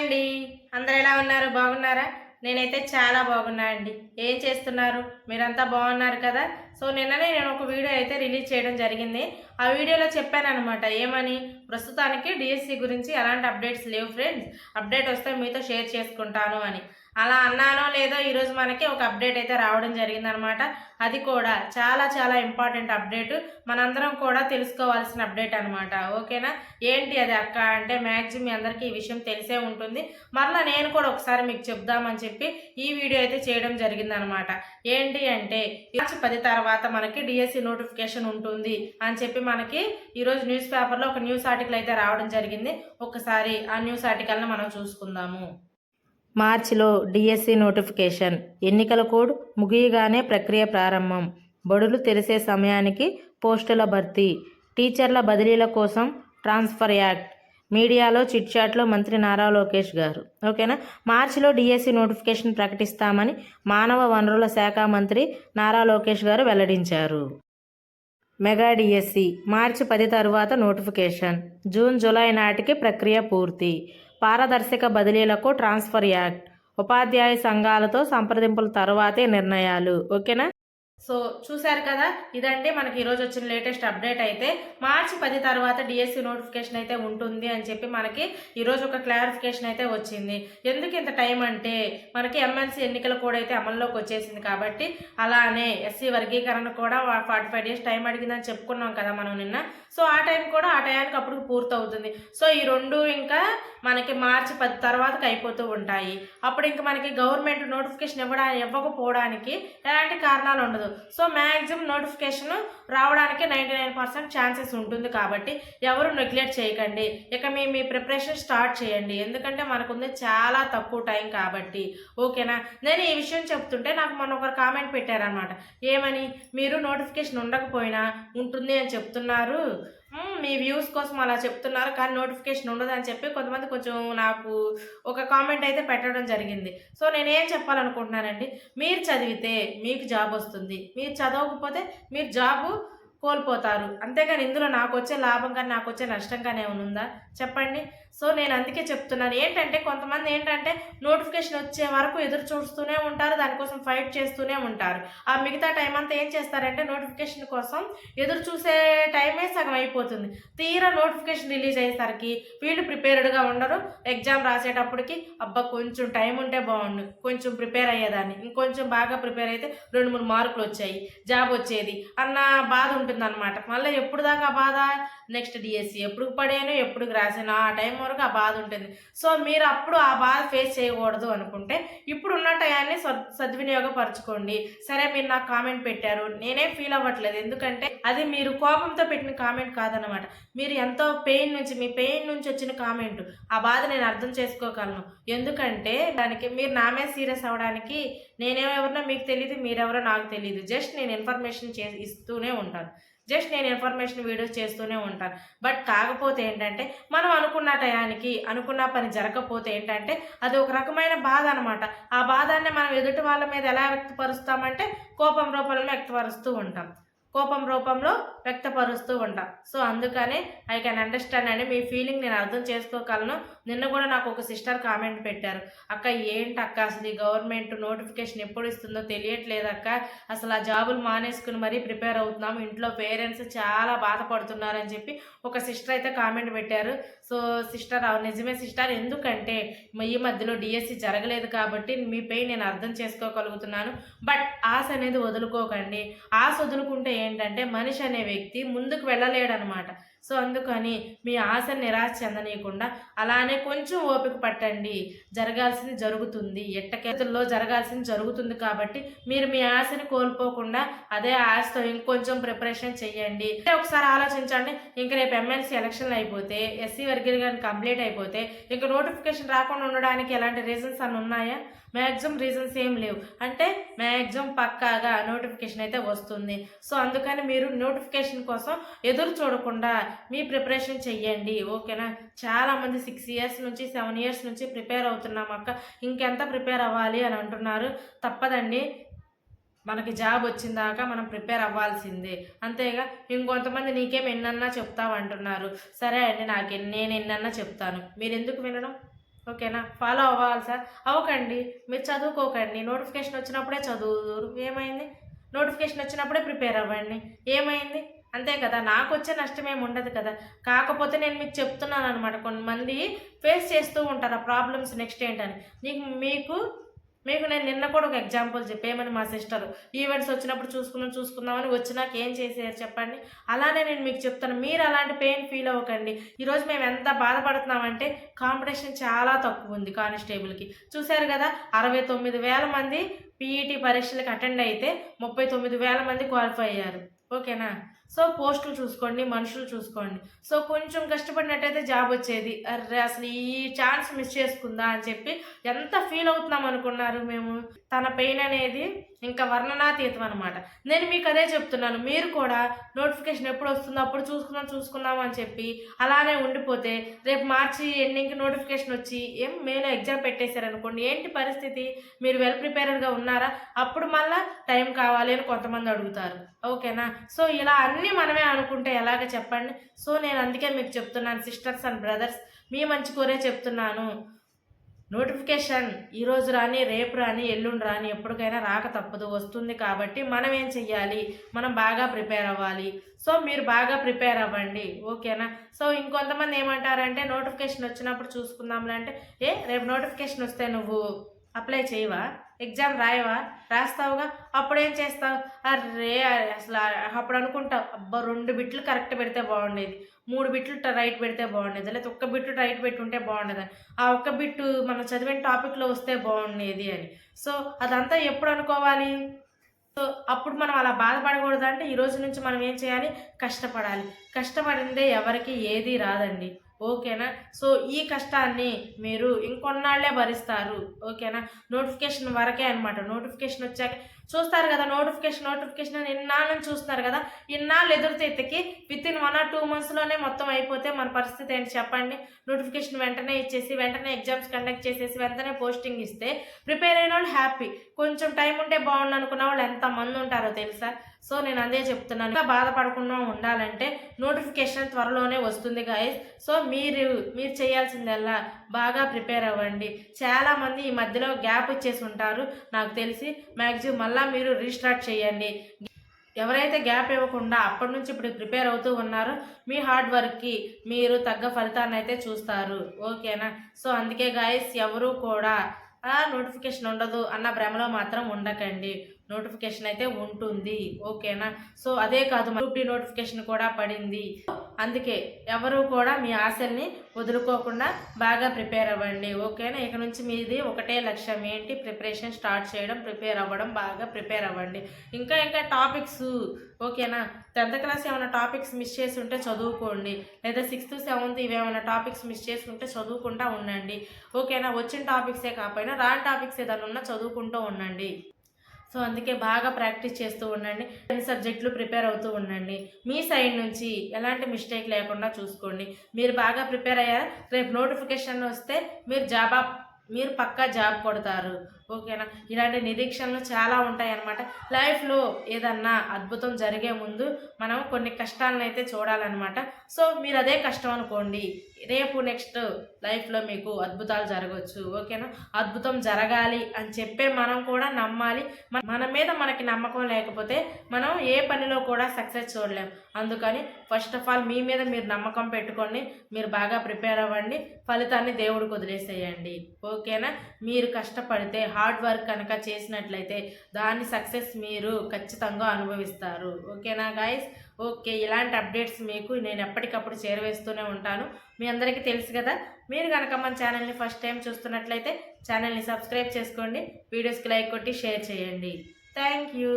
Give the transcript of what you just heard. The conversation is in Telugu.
అండి. అందరు ఎలా ఉన్నారు? బాగున్నారా? నేనైతే చాలా బాగున్నా అండి. ఏం చేస్తున్నారు? మీరంతా బాగున్నారు కదా? సో నిన్ననే నేను ఒక వీడియో అయితే రిలీజ్ చేయడం జరిగింది. ఆ వీడియోలో చెప్పాను అనమాట ఏమని? ప్రస్తుతానికి డిఎస్సి గురించి ఎలాంటి అప్డేట్స్ లేవు ఫ్రెండ్స్. అప్డేట్ వస్తే మీతో షేర్ చేసుకుంటాను అని. అలా అన్నానో లేదో ఈరోజు మనకి ఒక అప్డేట్ అయితే రావడం జరిగిందనమాట. అది కూడా చాలా చాలా ఇంపార్టెంట్ అప్డేట్. మనందరం కూడా తెలుసుకోవాల్సిన అప్డేట్ అనమాట. ఓకేనా? ఏంటి అది అక్క? అంటే మ్యాక్సిమం మీ అందరికీ ఈ విషయం తెలిసే ఉంటుంది. మరలా నేను కూడా ఒకసారి మీకు చెప్దామని చెప్పి ఈ వీడియో అయితే చేయడం జరిగిందనమాట. ఏంటి అంటే మార్చి పది తర్వాత మనకి డిఎస్సి నోటిఫికేషన్ ఉంటుంది అని చెప్పి మనకి ఈరోజు న్యూస్ పేపర్లో ఒక న్యూస్ ఆర్టికల్ అయితే రావడం జరిగింది. ఒకసారి ఆ న్యూస్ ఆర్టికల్ని మనం చూసుకుందాము. మార్చిలో డిఎస్సి నోటిఫికేషన్. ఎన్నికల కోడ్ ముగియగానే ప్రక్రియ ప్రారంభం. బడులు తెరిసే సమయానికి పోస్టుల భర్తీ. టీచర్ల బదిలీల కోసం ట్రాన్స్ఫర్ యాక్ట్. మీడియాలో చిట్చాట్లో మంత్రి నారా లోకేష్ గారు. ఓకేనా? మార్చిలో డిఎస్సి నోటిఫికేషన్ ప్రకటిస్తామని మానవ వనరుల శాఖ మంత్రి నారా లోకేష్ గారు వెల్లడించారు. మెగా డిఎస్సి మార్చి పది తరువాత నోటిఫికేషన్. జూన్ జూలై నాటికి ప్రక్రియ పూర్తి. పారదర్శక బదిలీలకు ట్రాన్స్ఫర్ యాక్ట్ ఉపాధ్యాయ సంఘాలతో సంప్రదింపుల తర్వాతే నిర్ణయాలు. ఓకేనా? సో చూశారు కదా? ఇదండి మనకి ఈరోజు వచ్చిన లేటెస్ట్ అప్డేట్ అయితే. మార్చి పది తర్వాత డిఎస్సి నోటిఫికేషన్ అయితే ఉంటుంది అని చెప్పి మనకి ఈరోజు ఒక క్లారిఫికేషన్ అయితే వచ్చింది. ఎందుకు ఇంత టైం అంటే మనకి ఎమ్మెల్సీ ఎన్నికలు కూడా అయితే అమల్లోకి వచ్చేసింది కాబట్టి అలానే ఎస్సీ వర్గీకరణ కూడా ఫార్టీ ఫైవ్ డేస్ టైం అడిగిందని చెప్పుకున్నాం కదా మనం నిన్న. సో ఆ టైం కూడా ఆ టయానికి అప్పుడు పూర్తవుతుంది. సో ఈ రెండు ఇంకా మనకి మార్చి పది తర్వాతకి అయిపోతూ ఉంటాయి. అప్పుడు ఇంకా మనకి గవర్నమెంట్ నోటిఫికేషన్ ఇవ్వడా ఇవ్వకపోవడానికి ఎలాంటి కారణాలు ఉండదు. సో మ్యాక్సిమం నోటిఫికేషన్ రావడానికి నైంటీ నైన్ పర్సెంట్ ఛాన్సెస్ ఉంటుంది కాబట్టి ఎవరు నెగ్లెక్ట్ చేయకండి. ఇక మీ మీ ప్రిపరేషన్ స్టార్ట్ చేయండి. ఎందుకంటే మనకుంది చాలా తక్కువ టైం కాబట్టి. ఓకేనా? నేను ఈ విషయం చెప్తుంటే నాకు మొన్న ఒకరు కామెంట్ పెట్టారనమాట ఏమని? మీరు నోటిఫికేషన్ ఉండకపోయినా ఉంటుంది అని చెప్తున్నారు. మీ వ్యూస్ కోసం అలా చెప్తున్నారు కానీ నోటిఫికేషన్ ఉండదు అని చెప్పి కొంతమంది కొంచెం నాకు ఒక కామెంట్ అయితే పెట్టడం జరిగింది. సో నేనేం చెప్పాలనుకుంటున్నానండి మీరు చదివితే మీకు జాబ్ వస్తుంది మీరు చదవకపోతే మీరు జాబు కోల్పోతారు. అంతేగాని ఇందులో నాకు వచ్చే లాభం కానీ నాకు వచ్చే నష్టం కానీ ఏమైనా ఉందా? చెప్పండి. సో నేను అందుకే చెప్తున్నాను. ఏంటంటే కొంతమంది ఏంటంటే నోటిఫికేషన్ వచ్చే వరకు ఎదురు చూస్తూనే ఉంటారు దానికోసం ఫైట్ చేస్తూనే ఉంటారు. ఆ మిగతా టైం అంతా ఏం చేస్తారంటే నోటిఫికేషన్ కోసం ఎదురు చూసే టైమే సగం అయిపోతుంది. తీరా నోటిఫికేషన్ రిలీజ్ అయ్యేసరికి వీళ్ళు ప్రిపేర్డ్గా ఉండరు. ఎగ్జామ్ రాసేటప్పటికి అబ్బా కొంచెం టైం ఉంటే బాగుండు. కొంచెం ప్రిపేర్ అయ్యేదాన్ని. ఇంకొంచెం బాగా ప్రిపేర్ అయితే రెండు మూడు మార్కులు వచ్చాయి. జాబ్ వచ్చేది. అన్న బాధ ఉంటుంది అనమాట మళ్ళీ ఎప్పుడు దాకా బాధ నెక్స్ట్ డిఎస్సి ఎప్పుడు పడాను ఎప్పుడు రాసాను ఆ టైం వరకు ఆ బాధ ఉంటుంది. సో మీరు అప్పుడు ఆ బాధ ఫేస్ చేయకూడదు అనుకుంటే ఇప్పుడు ఉన్న టయాన్ని సద్ సద్వినియోగపరచుకోండి. సరే మీరు నాకు కామెంట్ పెట్టారు నేనేం ఫీల్ అవ్వట్లేదు. ఎందుకంటే అది మీరు కోపంతో పెట్టిన కామెంట్ కాదనమాట మీరు ఎంతో పెయిన్ నుంచి మీ పెయిన్ నుంచి వచ్చిన కామెంట్. ఆ బాధ నేను అర్థం చేసుకోగలను. ఎందుకంటే దానికి మీరు నామే సీరియస్ అవ్వడానికి నేనేమెవరినో మీకు తెలియదు మీరెవరో నాకు తెలియదు జస్ట్ నేను ఇన్ఫర్మేషన్ చే ఇస్తూనే ఉంటాను. జస్ట్ నేను ఇన్ఫర్మేషన్ వీడియోస్ చేస్తూనే ఉంటాను. బట్ కాకపోతే ఏంటంటే మనం అనుకున్న టయానికి అనుకున్న పని జరగకపోతే ఏంటంటే అది ఒక రకమైన బాధ అనమాట ఆ బాధాన్ని మనం ఎదుటి వాళ్ళ మీద ఎలా వ్యక్తపరుస్తామంటే కోపం రూపంలో వ్యక్తపరుస్తూ ఉంటాం. కోపం రూపంలో వ్యక్తపరుస్తూ ఉంటాం. సో అందుకనే ఐ కెన్ అండర్స్టాండ్ అండి మీ ఫీలింగ్ నేను అర్థం చేసుకోగలను. నిన్న కూడా నాకు ఒక సిస్టర్ కామెంట్ పెట్టారు. అక్క ఏంటి అక్క? అసలు ఈ గవర్నమెంట్ నోటిఫికేషన్ ఎప్పుడు ఇస్తుందో తెలియట్లేదక్క అసలు ఆ జాబులు మానేసుకుని మరీ ప్రిపేర్ అవుతున్నాం. ఇంట్లో పేరెంట్స్ చాలా బాధపడుతున్నారని చెప్పి ఒక సిస్టర్ అయితే కామెంట్ పెట్టారు. సో సిస్టర్ అవును నిజమే సిస్టర్. ఎందుకంటే ఈ మధ్యలో డిఎస్సి జరగలేదు కాబట్టి మీ పెయిన్ నేను అర్థం చేసుకోగలుగుతున్నాను. బట్ ఆశ అనేది వదులుకోకండి. ఆశ వదులుకుంటే ఏంటంటే మనిషి అనే వ్యక్తి ముందుకు వెళ్ళలేడనమాట. సో అందుకని మీ ఆశ నిరాశ చెందనీయకుండా అలానే కొంచెం ఓపిక పట్టండి. జరగాల్సింది జరుగుతుంది. ఎట్టకేతుల్లో జరగాల్సింది జరుగుతుంది కాబట్టి మీరు మీ ఆశని కోల్పోకుండా అదే ఆశతో ఇంకొంచెం ప్రిపరేషన్ చేయండి అంటే ఒకసారి ఆలోచించండి ఇంక రేపు ఎమ్మెల్సీ ఎలక్షన్లు అయిపోతే ఎస్సీ వర్గీకరణ కంప్లీట్ అయిపోతే ఇంక నోటిఫికేషన్ రాకుండా ఉండడానికి ఎలాంటి రీజన్స్ అని ఉన్నాయా? మ్యాక్సిమం రీజన్స్ ఏం లేవు. అంటే మ్యాక్సిమం పక్కాగా నోటిఫికేషన్ అయితే వస్తుంది. సో అందుకని మీరు నోటిఫికేషన్ కోసం ఎదురు చూడకుండా మీ ప్రిపరేషన్ చెయ్యండి. ఓకేనా? చాలామంది సిక్స్ ఇయర్స్ నుంచి సెవెన్ ఇయర్స్ నుంచి ప్రిపేర్ అవుతున్నాం అక్క. ఇంకెంత ప్రిపేర్ అవ్వాలి అని అంటున్నారు. తప్పదండి. మనకి జాబ్ వచ్చిన దాకా మనం ప్రిపేర్ అవ్వాల్సిందే. అంతేగా ఇంకొంతమంది నీకేం ఎన్నన్నా చెప్తావు అంటున్నారు. సరే అండి నాకు నేను ఎన్నన్నా చెప్తాను. మీరు ఎందుకు వినడం? ఓకేనా? ఫాలో అవ్వాలి సార్. అవ్వకండి. మీరు చదువుకోకండి. నోటిఫికేషన్ వచ్చినప్పుడే చదువుదురు. ఏమైంది? నోటిఫికేషన్ వచ్చినప్పుడే ప్రిపేర్ అవ్వండి. ఏమైంది? అంతే కదా. నాకు వచ్చే నష్టం ఏమి ఉండదు కదా. కాకపోతే నేను మీకు చెప్తున్నాను అనమాట కొంతమంది ఫేస్ చేస్తూ ఉంటారు ఆ ప్రాబ్లమ్స్ నెక్స్ట్ ఏంటని. నీకు మీకు మీకు నేను నిన్న కూడా ఒక ఎగ్జాంపుల్ చెప్పేమని మా సిస్టర్ ఈవెంట్స్ వచ్చినప్పుడు చూసుకుందాం చూసుకుందామని వచ్చినాక ఏం చేసేయారు చెప్పండి? అలానే నేను మీకు చెప్తాను. మీరు అలాంటి పెయిన్ ఫీల్ అవ్వకండి. ఈరోజు మేము ఎంత బాధపడుతున్నామంటే కాంపిటీషన్ చాలా తక్కువ ఉంది కానిస్టేబుల్కి చూశారు కదా అరవై తొమ్మిది వేల మంది పీఈటీ పరీక్షలకు అటెండ్ అయితే ముప్పై తొమ్మిది వేల మంది క్వాలిఫై అయ్యారు. ఓకేనా? సో పోస్టులు చూసుకోండి మనుషులు చూసుకోండి. సో కొంచెం కష్టపడినట్టయితే జాబ్ వచ్చేది. అరే అసలు ఈ ఛాన్స్ మిస్ చేసుకుందా అని చెప్పి ఎంత ఫీల్ అవుతున్నాం అనుకున్నారు మేము. తన పెయిన్ అనేది ఇంకా వర్ణనాతీతం అనమాట నేను మీకు అదే చెప్తున్నాను. మీరు కూడా నోటిఫికేషన్ ఎప్పుడు వస్తుందో అప్పుడు చూసుకుందాం చూసుకుందాం అని చెప్పి అలానే ఉండిపోతే రేపు మార్చి ఎండింగ్కి నోటిఫికేషన్ వచ్చి ఏం మేలో ఎగ్జామ్ పెట్టేశారనుకోండి ఏంటి పరిస్థితి? మీరు వెల్ ప్రిపేర్డ్గా ఉన్నారా? అప్పుడు మళ్ళీ టైం కావాలి అని కొంతమంది అడుగుతారు. ఓకేనా? సో ఇలా అన్ని మనమే అనుకుంటే ఎలాగ చెప్పండి? సో నేను అందుకే మీకు చెప్తున్నాను సిస్టర్స్ అండ్ బ్రదర్స్ మీ మంచి కోరే చెప్తున్నాను. నోటిఫికేషన్ ఈరోజు రాని రేపు రాని ఎల్లుండి రాని ఎప్పటికైనా రాక తప్పదు. వస్తుంది కాబట్టి మనం ఏం చెయ్యాలి? మనం బాగా ప్రిపేర్ అవ్వాలి. సో మీరు బాగా ప్రిపేర్ అవ్వండి. ఓకేనా? సో ఇంకొంతమంది ఏమంటారంటే నోటిఫికేషన్ వచ్చినప్పుడు చూసుకుందాంలే అంటే ఏ రేపు నోటిఫికేషన్ వస్తే నువ్వు అప్లై చేయవా? ఎగ్జామ్ రాయవా? రాస్తావుగా? అప్పుడేం చేస్తావు? అరే అసలు అప్పుడు అనుకుంటావు అబ్బా రెండు బిట్లు కరెక్ట్ పెడితే బాగుండేది. మూడు బిట్లు రైట్ పెడితే బాగుండేది. లేదా ఒక్క బిట్టు రైట్ పెట్టుంటే బాగుండేది అని. ఆ ఒక్క బిట్టు మనం చదివిన టాపిక్లో వస్తే బాగుండేది అని. సో అదంతా ఎప్పుడు అనుకోవాలి? సో అప్పుడు మనం అలా బాధపడకూడదు అంటే ఈ రోజు నుంచి మనం ఏం చేయాలి? కష్టపడాలి. కష్టపడిందే ఎవరికి ఏది రాదండి. ఓకేనా? సో ఈ కష్టాన్ని మీరు ఇంకొన్నాళ్ళే భరిస్తారు. ఓకేనా? నోటిఫికేషన్ వరకే అనమాట నోటిఫికేషన్ వచ్చాక చూస్తారు కదా నోటిఫికేషన్ నోటిఫికేషన్ అని ఇన్నాళ్ళని చూస్తున్నారు కదా ఇన్నాళ్ళు ఎదురుతెత్తికి within one or two మంత్స్లోనే మొత్తం అయిపోతే మన పరిస్థితి ఏంటి చెప్పండి? నోటిఫికేషన్ వెంటనే ఇచ్చేసి వెంటనే ఎగ్జామ్స్ కండక్ట్ చేసేసి వెంటనే పోస్టింగ్ ఇస్తే ప్రిపేర్ అయిన వాళ్ళు హ్యాపీ కొంచెం టైం ఉంటే బాగుండు అనుకున్న వాళ్ళు ఎంతమంది ఉంటారో తెలుసా? సో నేను అదే చెప్తున్నాను. ఇంకా బాధపడకుండా ఉండాలంటే నోటిఫికేషన్ త్వరలోనే వస్తుంది గాయస్ సో మీరు మీరు చేయాల్సిందల్లా బాగా ప్రిపేర్ అవ్వండి. చాలామంది ఈ మధ్యలో గ్యాప్ ఇచ్చేసి ఉంటారు. నాకు తెలిసి మ్యాక్సిమం మళ్ళీ మీరు రీస్టార్ట్ చేయండి. ఎవరైతే గ్యాప్ ఇవ్వకుండా అప్పటి నుంచి ఇప్పుడు ప్రిపేర్ అవుతూ ఉన్నారో మీ హార్డ్ వర్క్కి మీరు తగ్గ ఫలితాన్ని అయితే చూస్తారు. ఓకేనా? సో అందుకే గాయస్ ఎవరు కూడా నోటిఫికేషన్ ఉండదు అన్న భ్రమలో మాత్రం ఉండకండి. నోటిఫికేషన్ అయితే ఉంటుంది. ఓకేనా? సో అదే కాదు గ్రూప్ డి నోటిఫికేషన్ కూడా పడింది. అందుకే ఎవరు కూడా మీ ఆశల్ని వదులుకోకుండా బాగా ప్రిపేర్ అవ్వండి ఓకేనా? ఇక నుంచి మీది ఒకటే లక్ష్యం ఏంటి? ప్రిపరేషన్ స్టార్ట్ చేయడం ప్రిపేర్ అవ్వడం బాగా ప్రిపేర్ అవ్వండి. ఇంకా ఇంకా టాపిక్స్ ఓకేనా? టెన్త్ క్లాస్ ఏమైనా టాపిక్స్ మిస్ చేసి ఉంటే చదువుకోండి. లేదా సిక్స్త్ సెవెంత్ ఇవేమైనా టాపిక్స్ మిస్ చేసి ఉంటే చదువుకుంటూ ఉండండి. ఓకేనా? వచ్చిన టాపిక్సే కాకపోయినా రాని టాపిక్స్ ఏదైనా ఉన్నా చదువుకుంటూ ఉండండి. సో అందుకే బాగా ప్రాక్టీస్ చేస్తూ ఉండండి. అన్ని సబ్జెక్టులు ప్రిపేర్ అవుతూ ఉండండి. మీ సైడ్ నుంచి ఎలాంటి మిస్టేక్ లేకుండా చూసుకోండి. మీరు బాగా ప్రిపేర్ అయ్యారా? రేపు నోటిఫికేషన్ వస్తే మీరు జాబ్ మీరు పక్కా జాబ్ కొడతారు. ఓకేనా? ఇలాంటి నిరీక్షణలు చాలా ఉంటాయి అన్నమాట లైఫ్లో ఏదన్నా అద్భుతం జరిగే ముందు మనం కొన్ని కష్టాలను అయితే చూడాలన్నమాట. సో మీరు అదే కష్టం అనుకోండి. రేపు నెక్స్ట్ లైఫ్లో మీకు అద్భుతాలు జరగవచ్చు ఓకేనా? అద్భుతం జరగాలి అని చెప్పే మనం కూడా నమ్మాలి. మన మీద మనకి నమ్మకం లేకపోతే మనం ఏ పనిలో కూడా సక్సెస్ చూడలేం. అందుకని ఫస్ట్ ఆఫ్ ఆల్ మీ మీద మీరు నమ్మకం పెట్టుకోండి మీరు బాగా ప్రిపేర్ అవ్వండి. ఫలితాన్ని దేవుడికి వదిలేసేయండి. ఓకేనా? మీరు కష్టపడితే హార్డ్ వర్క్ కనుక చేసినట్లయితే దాని సక్సెస్ మీరు ఖచ్చితంగా అనుభవిస్తారు. ఓకేనా గాయస్ ఓకే ఇలాంటి అప్డేట్స్ మీకు నేను ఎప్పటికప్పుడు చేరవేస్తూనే ఉంటాను. మీ అందరికీ తెలుసు కదా మీరు కనుక మన ఛానల్ని ఫస్ట్ టైం చూస్తున్నట్లయితే ఛానల్ని సబ్స్క్రైబ్ చేసుకోండి వీడియోస్కి లైక్ కొట్టి షేర్ చేయండి. Thank you.